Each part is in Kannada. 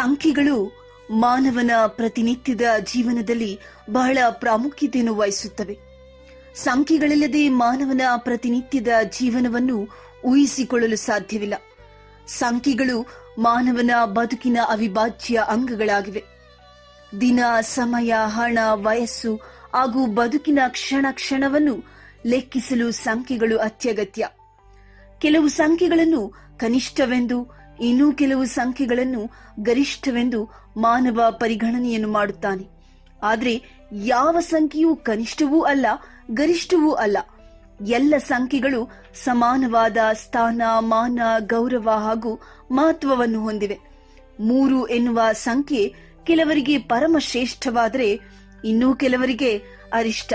ಸಂಖ್ಯೆಗಳು ಮಾನವನ ಪ್ರತಿನಿತ್ಯದ ಜೀವನದಲ್ಲಿ ಬಹಳ ಪ್ರಾಮುಖ್ಯತೆಯನ್ನು ವಹಿಸುತ್ತವೆ. ಸಂಖ್ಯೆಗಳಿಲ್ಲದೆ ಮಾನವನ ಪ್ರತಿನಿತ್ಯದ ಜೀವನವನ್ನು ಊಹಿಸಿಕೊಳ್ಳಲು ಸಾಧ್ಯವಿಲ್ಲ. ಸಂಖ್ಯೆಗಳು ಮಾನವನ ಬದುಕಿನ ಅವಿಭಾಜ್ಯ ಅಂಗಗಳಾಗಿವೆ. ದಿನ, ಸಮಯ, ಹಣ, ವಯಸ್ಸು ಹಾಗೂ ಬದುಕಿನ ಕ್ಷಣ ಕ್ಷಣವನ್ನು ಲೆಕ್ಕಿಸಲು ಸಂಖ್ಯೆಗಳು ಅತ್ಯಗತ್ಯ. ಕೆಲವು ಸಂಖ್ಯೆಗಳನ್ನು ಕನಿಷ್ಠವೆಂದು ಇನ್ನೂ ಕೆಲವು ಸಂಖ್ಯೆಗಳನ್ನು ಗರಿಷ್ಠವೆಂದು ಮಾನವ ಪರಿಗಣನೆಯನ್ನು ಮಾಡುತ್ತಾನೆ. ಆದರೆ ಯಾವ ಸಂಖ್ಯೆಯೂ ಕನಿಷ್ಠವೂ ಅಲ್ಲ, ಗರಿಷ್ಠವೂ ಅಲ್ಲ. ಎಲ್ಲ ಸಂಖ್ಯೆಗಳು ಸಮಾನವಾದ ಸ್ಥಾನ, ಮಾನ, ಗೌರವ ಹಾಗೂ ಮಹತ್ವವನ್ನು ಹೊಂದಿವೆ. ಮೂರು ಎನ್ನುವ ಸಂಖ್ಯೆ ಕೆಲವರಿಗೆ ಪರಮ ಶ್ರೇಷ್ಠವಾದರೆ ಇನ್ನೂ ಕೆಲವರಿಗೆ ಅರಿಷ್ಟ.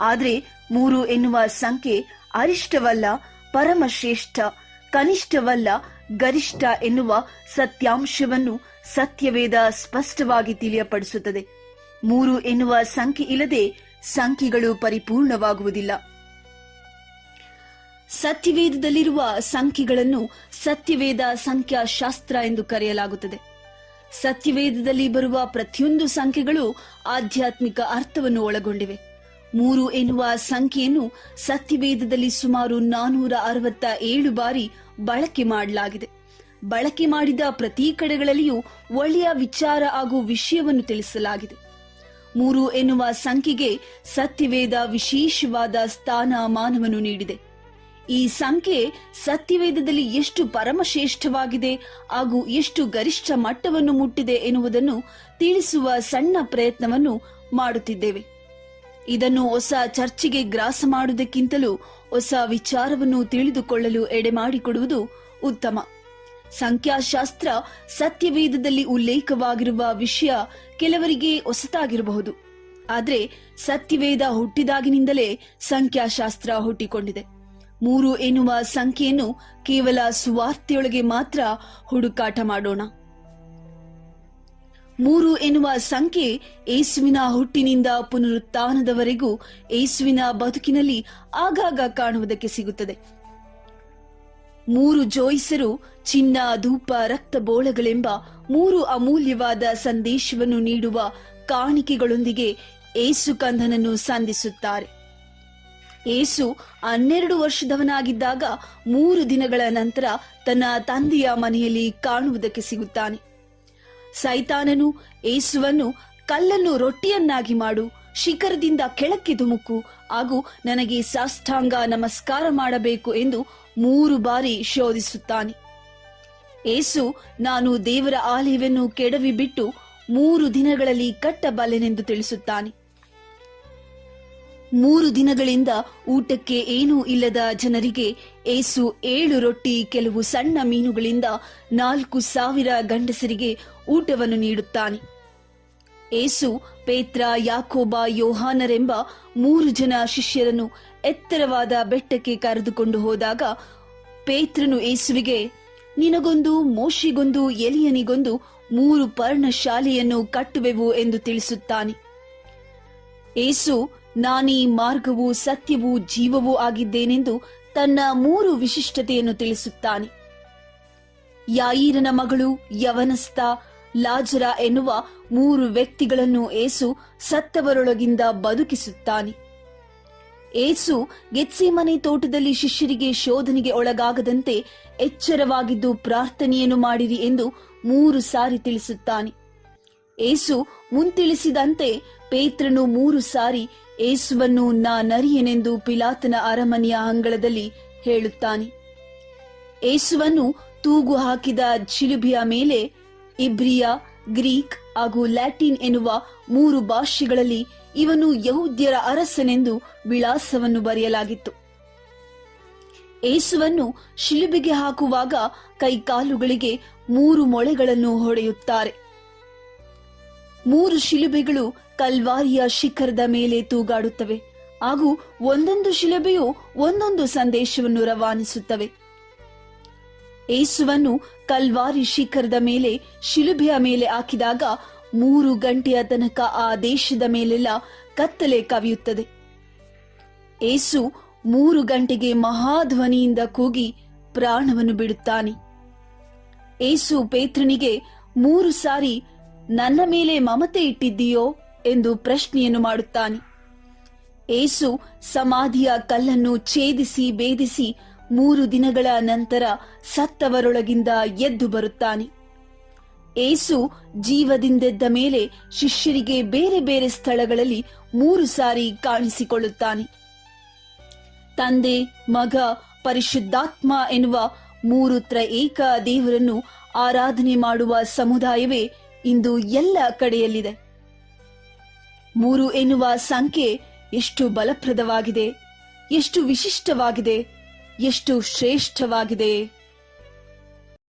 ಆದರೆ ಮೂರು ಎನ್ನುವ ಸಂಖ್ಯೆ ಅರಿಷ್ಟವಲ್ಲ ಪರಮ ಶ್ರೇಷ್ಠ ಕನಿಷ್ಠವಲ್ಲ, ಗರಿಷ್ಠ ಎನ್ನುವ ಸತ್ಯಾಂಶವನ್ನು ಸತ್ಯವೇದ ಸ್ಪಷ್ಟವಾಗಿ ತಿಳಿಯಪಡಿಸುತ್ತದೆ. ಮೂರು ಎನ್ನುವ ಸಂಖ್ಯೆ ಇಲ್ಲದೆ ಸಂಖ್ಯೆಗಳು ಪರಿಪೂರ್ಣವಾಗುವುದಿಲ್ಲ. ಸತ್ಯವೇದದಲ್ಲಿರುವ ಸಂಖ್ಯೆಗಳನ್ನು ಸತ್ಯವೇದ ಸಂಖ್ಯಾಶಾಸ್ತ್ರ ಎಂದು ಕರೆಯಲಾಗುತ್ತದೆ. ಸತ್ಯವೇದದಲ್ಲಿ ಬರುವ ಪ್ರತಿಯೊಂದು ಸಂಖ್ಯೆಗಳು ಆಧ್ಯಾತ್ಮಿಕ ಅರ್ಥವನ್ನು ಒಳಗೊಂಡಿವೆ. ಮೂರು ಎನ್ನುವ ಸಂಖ್ಯೆಯನ್ನು ಸತ್ಯವೇದದಲ್ಲಿ ಸುಮಾರು ನಾನೂರ ಅರವತ್ತ ಏಳು ಬಾರಿ ಬಳಕೆ ಮಾಡಲಾಗಿದೆ. ಬಳಕೆ ಮಾಡಿದ ಪ್ರತಿ ಕಡೆಗಳಲ್ಲಿಯೂ ಒಳ್ಳೆಯ ವಿಚಾರ ಹಾಗೂ ವಿಷಯವನ್ನು ತಿಳಿಸಲಾಗಿದೆ. ಮೂರು ಎನ್ನುವ ಸಂಖ್ಯೆಗೆ ಸತ್ಯವೇದ ವಿಶೇಷವಾದ ಸ್ಥಾನ ಮಾನವನ್ನು ನೀಡಿದೆ. ಈ ಸಂಖ್ಯೆ ಸತ್ಯವೇದದಲ್ಲಿ ಎಷ್ಟು ಪರಮಶ್ರೇಷ್ಠವಾಗಿದೆ ಹಾಗೂ ಎಷ್ಟು ಗರಿಷ್ಠ ಮಟ್ಟವನ್ನು ಮುಟ್ಟಿದೆ ಎನ್ನುವುದನ್ನು ತಿಳಿಸುವ ಸಣ್ಣ ಪ್ರಯತ್ನವನ್ನು ಮಾಡುತ್ತಿದ್ದೇವೆ. ಇದನ್ನು ಹೊಸ ಚರ್ಚಿಗೆ ಗ್ರಾಸ ಮಾಡುವುದಕ್ಕಿಂತಲೂ ಹೊಸ ವಿಚಾರವನ್ನು ತಿಳಿದುಕೊಳ್ಳಲು ಎಡೆಮಾಡಿಕೊಡುವುದು ಉತ್ತಮ. ಸಂಖ್ಯಾಶಾಸ್ತ್ರ ಸತ್ಯವೇದದಲ್ಲಿ ಉಲ್ಲೇಖವಾಗಿರುವ ವಿಷಯ ಕೆಲವರಿಗೆ ಹೊಸತಾಗಿರಬಹುದು. ಆದರೆ ಸತ್ಯವೇದ ಹುಟ್ಟಿದಾಗಿನಿಂದಲೇ ಸಂಖ್ಯಾಶಾಸ್ತ್ರ ಹುಟ್ಟಿಕೊಂಡಿದೆ. ಮೂರು ಎನ್ನುವ ಸಂಖ್ಯೆಯನ್ನು ಕೇವಲ ಸುವಾರ್ತೆಯೊಳಗೆ ಮಾತ್ರ ಹುಡುಕಾಟ ಮಾಡೋಣ. ಮೂರು ಎನ್ನುವ ಸಂಖ್ಯೆ ಏಸುವಿನ ಹುಟ್ಟಿನಿಂದ ಪುನರುತ್ಥಾನದವರೆಗೂ ಏಸುವಿನ ಬದುಕಿನಲ್ಲಿ ಆಗಾಗ ಕಾಣುವುದಕ್ಕೆ ಸಿಗುತ್ತದೆ. ಮೂರು ಜೋಯಿಸರು ಚಿನ್ನ, ಧೂಪ, ರಕ್ತ ಬೋಳಗಳೆಂಬ ಮೂರು ಅಮೂಲ್ಯವಾದ ಸಂದೇಶವನ್ನು ನೀಡುವ ಕಾಣಿಕೆಗಳೊಂದಿಗೆ ಏಸು ಕಂದನನ್ನು ಸಂಧಿಸುತ್ತಾರೆ. ಏಸು ಹನ್ನೆರಡು ವರ್ಷದವನಾಗಿದ್ದಾಗ ಮೂರು ದಿನಗಳ ನಂತರ ತನ್ನ ತಂದೆಯ ಮನೆಯಲ್ಲಿ ಕಾಣುವುದಕ್ಕೆ ಸಿಗುತ್ತಾನೆ. ಸೈತಾನನು ಏಸುವನ್ನು ಕಲ್ಲನ್ನು ರೊಟ್ಟಿಯನ್ನಾಗಿ ಮಾಡು, ಶಿಖರದಿಂದ ಕೆಳಕ್ಕೆ ಧುಮುಕು ಹಾಗೂ ನನಗೆ ಸಾಷ್ಟಾಂಗ ನಮಸ್ಕಾರ ಮಾಡಬೇಕು ಎಂದು ಮೂರು ಬಾರಿ ಶೋಧಿಸುತ್ತಾನೆ. ಏಸು, ನಾನು ದೇವರ ಆಲಯವನ್ನು ಕೆಡವಿ ಬಿಟ್ಟು ಮೂರು ದಿನಗಳಲ್ಲಿ ಕಟ್ಟಬಲ್ಲೆನೆಂದು ತಿಳಿಸುತ್ತಾನೆ. ಮೂರು ದಿನಗಳಿಂದ ಊಟಕ್ಕೆ ಏನೂ ಇಲ್ಲದ ಜನರಿಗೆ ಏಸು ಏಳು ರೊಟ್ಟಿ, ಕೆಲವು ಸಣ್ಣ ಮೀನುಗಳಿಂದ ನಾಲ್ಕು ಸಾವಿರ ಗಂಡಸರಿಗೆ ಊಟವನ್ನು ನೀಡುತ್ತಾನೆ. ಏಸು ಪೇತ್ರ, ಯಾಕೋಬ, ಯೋಹಾನರೆಂಬ ಮೂರು ಜನ ಶಿಷ್ಯರನ್ನು ಎತ್ತರವಾದ ಬೆಟ್ಟಕ್ಕೆ ಕರೆದುಕೊಂಡು ಹೋದಾಗ ಪೇತ್ರನು ಏಸುವಿಗೆ, ನಿನಗೊಂದು, ಮೋಶಿಗೊಂದು, ಎಲಿಯನಿಗೊಂದು ಮೂರು ಪರ್ಣಶಾಲೆಯನ್ನು ಕಟ್ಟುವೆವು ಎಂದು ತಿಳಿಸುತ್ತಾನೆ. ಏಸು ನಾನೀ ಮಾರ್ಗವು ಸತ್ಯವೂ ಜೀವವೂ ಆಗಿದ್ದೇನೆಂದು ತನ್ನ ಮೂರು ವಿಶಿಷ್ಟತೆಯನ್ನು ತಿಳಿಸುತ್ತಾನೆ. ಯಾಯೀರನ ಮಗಳು ಯವನಸ್ಥ ಲಾಜರ ಎನ್ನುವ ಮೂರು ವ್ಯಕ್ತಿಗಳನ್ನು ಏಸು ಸತ್ತವರೊಳಗಿಂದ ಬದುಕಿಸುತ್ತಾನೆ. ಏಸು ಗೆತ್ಸಿಮನೆ ತೋಟದಲ್ಲಿ ಶಿಷ್ಯರಿಗೆ ಶೋಧನೆಗೆ ಒಳಗಾಗದಂತೆ ಎಚ್ಚರವಾಗಿದ್ದು ಪ್ರಾರ್ಥನೆಯನ್ನು ಮಾಡಿರಿ ಎಂದು ಮೂರು ಸಾರಿ ತಿಳಿಸುತ್ತಾನೆ. ಏಸು ಮುಂತಿಳಿಸಿದಂತೆ ಪೇತ್ರನು ಮೂರು ಸಾರಿ, ಏಸುವನ್ನು ನಾ ನರಿಯನೆಂದು ಪಿಲಾತನ ಅರಮನೆಯ ಅಂಗಳದಲ್ಲಿ ಹೇಳುತ್ತಾನೆ. ಏಸುವನ್ನು ತೂಗು ಹಾಕಿದ ಚಿಲುಬಿಯ ಮೇಲೆ ಇಬ್ರಿಯ, ಗ್ರೀಕ್ ಹಾಗೂ ಲ್ಯಾಟಿನ್ ಎನ್ನುವ ಮೂರು ಭಾಷೆಗಳಲ್ಲಿ ಇವನು ಯಹೂದ್ಯರ ಅರಸನೆಂದು ವಿಳಾಸವನ್ನು ಬರೆಯಲಾಗಿತ್ತು. ಏಸುವನ್ನು ಶಿಲುಬಿಗೆ ಹಾಕುವಾಗ ಕೈಕಾಲುಗಳಿಗೆ ಮೂರು ಮೊಳೆಗಳನ್ನು ಹೊಡೆಯುತ್ತಾರೆ. ಮೂರು ಶಿಲುಬೆಗಳು ಕಲ್ವಾರಿಯ ಶಿಖರದ ಮೇಲೆ ತೂಗಾಡುತ್ತವೆ. ಹಾಗೂ ಒಂದೊಂದು ಶಿಲುಬೆಯು ಒಂದೊಂದು ಸಂದೇಶವನ್ನು ರವಾನಿಸುತ್ತವೆ. ಏಸುವನ್ನು ಕಲ್ವಾರಿ ಶಿಖರದ ಮೇಲೆ, ಶಿಲುಬೆಯ ಮೇಲೆ ಹಾಕಿದಾಗ ಮೂರು ಗಂಟೆಯ ತನಕ ಆ ದೇಶದ ಮೇಲೆಲ್ಲ ಕತ್ತಲೆ ಕವಿಯುತ್ತದೆ. ಏಸು ಮೂರು ಗಂಟೆಗೆ ಮಹಾಧ್ವನಿಯಿಂದ ಕೂಗಿ ಪ್ರಾಣವನ್ನು ಬಿಡುತ್ತಾನೆ. ಏಸು ಪೇತ್ರನಿಗೆ ಮೂರು ಸಾರಿ ನನ್ನ ಮೇಲೆ ಮಮತೆ ಇಟ್ಟಿದ್ದೀಯೋ ಎಂದು ಪ್ರಶ್ನೆಯನ್ನು ಮಾಡುತ್ತಾನೆ. ಏಸು ಸಮಾಧಿಯ ಕಲ್ಲನ್ನು ಛೇದಿಸಿ ಭೇದಿಸಿ ಮೂರು ದಿನಗಳ ನಂತರ ಸತ್ತವರೊಳಗಿಂದ ಎದ್ದು ಬರುತ್ತಾನೆ. ಏಸು ಜೀವದಿಂದೆದ್ದ ಮೇಲೆ ಶಿಷ್ಯರಿಗೆ ಬೇರೆ ಬೇರೆ ಸ್ಥಳಗಳಲ್ಲಿ ಮೂರು ಸಾರಿ ಕಾಣಿಸಿಕೊಳ್ಳುತ್ತಾನೆ. ತಂದೆ, ಮಗ, ಪರಿಶುದ್ಧಾತ್ಮ ಎನ್ನುವ ಮೂರು ತ್ರ ಏಕ ದೇವರನ್ನು ಆರಾಧನೆ ಮಾಡುವ ಸಮುದಾಯವೇ ಇಂದು ಎಲ್ಲ ಕಡೆಯಲ್ಲಿದೆ. ಮೂರು ಎನ್ನುವ ಸಂಖ್ಯೆ ಎಷ್ಟು ಬಲಪ್ರದವಾಗಿದೆ ಎಷ್ಟು ವಿಶಿಷ್ಟವಾಗಿದೆ ಎಷ್ಟು ಶ್ರೇಷ್ಠವಾಗಿದೆ.